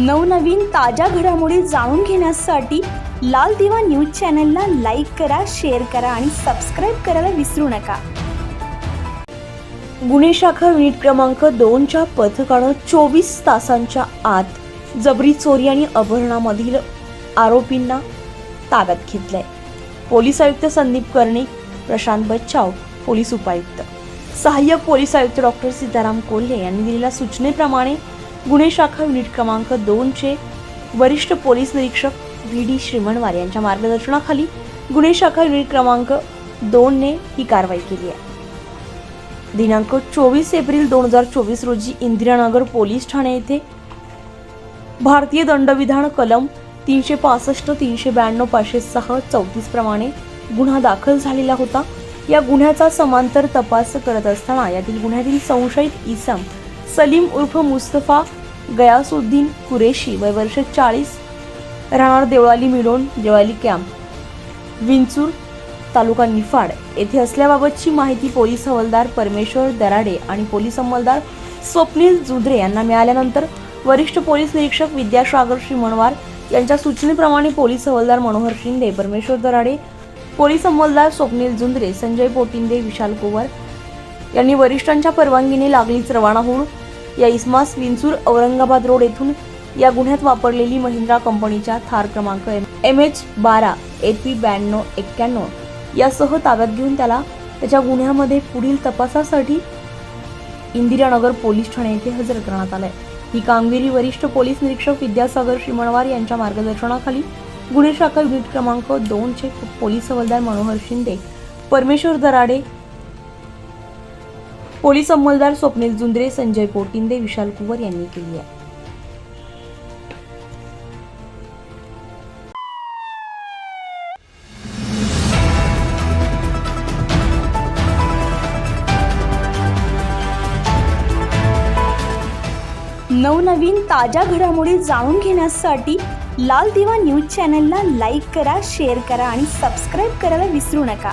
नवनवीन ताज्या घडामोडी जाणून घेण्यासाठी लाल दिवा न्यूज चॅनलला लाईक करा शेअर करा आणि सबस्क्राईब करायला विसरू नका. गुन्हे शाखा युनिट क्रमांक दोनच्या पथकानं चोवीस तासांच्या आत जबरी चोरी आणि अपहरणामधील आरोपींना ताब्यात घेतलंय. पोलीस आयुक्त संदीप कर्णिक प्रशांत बच्चाव पोलीस उपायुक्त. सहाय्यक पोलीस आयुक्त डॉक्टर सीताराम कोल्हे यांनी दिलेल्या सूचनेप्रमाणे गुन्हे शाखा युनिट क्रमांक दोनचे वरिष्ठ पोलीस निरीक्षक व्ही डी श्रीमणवार यांच्या मार्गदर्शनाखाली गुन्हे शाखा युनिट क्रमांक दोनने ही कारवाई केली आहे. दिनांक चोवीस एप्रिल दोन हजार चोवीस रोजी इंदिरानगर पोलीस ठाणे येथे भारतीय दंडविधान कलम तीनशे पासष्ट तीनशे ब्याण्णव पाचशे सहा चौतीस प्रमाणे गुन्हा दाखल झालेला होता. या गुन्ह्याचा समांतर तपास करत असताना यातील गुन्ह्यातील संशयित इसम सलीम उर्फ मुस्तफा गयासुद्दीन कुरेशी वय वर्ष चाळीस. राहणार देवळाली मिलोन देवळाली कॅम्प. विंचूर तालुका निफाड. येथे असल्याबाबतची माहिती पोलीस हवालदार परमेश्वर दराडे आणि पोलीस अंमलदार स्वप्नील जुद्रे यांना मिळाल्यानंतर वरिष्ठ पोलीस निरीक्षक विद्यासागर श्रीमणवार यांच्या सूचनेप्रमाणे पोलीस हवालदार मनोहर शिंदे परमेश्वर दराडे पोलीस अंमलदार स्वप्नील जुंद्रे संजय पोटिंदे विशाल कुवर यांनी वरिष्ठांच्या परवानगीने लागलीच रवाना होऊन या इस्मास विंचूर औरंगाबाद रोड येथून या गुन्ह्यात वापरलेली महिंद्रा कंपनीच्या थार क्रमांक एम एच बारा ए पी ब्याण्णव एक्क्याण्णव यासह ताब्यात घेऊन त्याला त्याच्या गुन्ह्यामध्ये पुढील तपासासाठी इंदिरानगर पोलीस ठाणे येथे हजर करण्यात आलंय. ही कामगिरी वरिष्ठ पोलीस निरीक्षक विद्यासागर श्रीमणवार यांच्या मार्गदर्शनाखाली गुन्हे शाखा युनिट क्रमांक दोनचे पोलीस हवालदार मनोहर शिंदे परमेश्वर दराडे पोलीस अंमलदार स्वप्नील जुंद्रे संजय पोटिंदे विशाल कुवर यांनी केली आहे. नवनवीन ताज्या घडामोडी जाणून घेण्यासाठी लाल दिवा न्यूज चॅनलला लाईक करा शेअर करा आणि सबस्क्राईब करायला विसरू नका.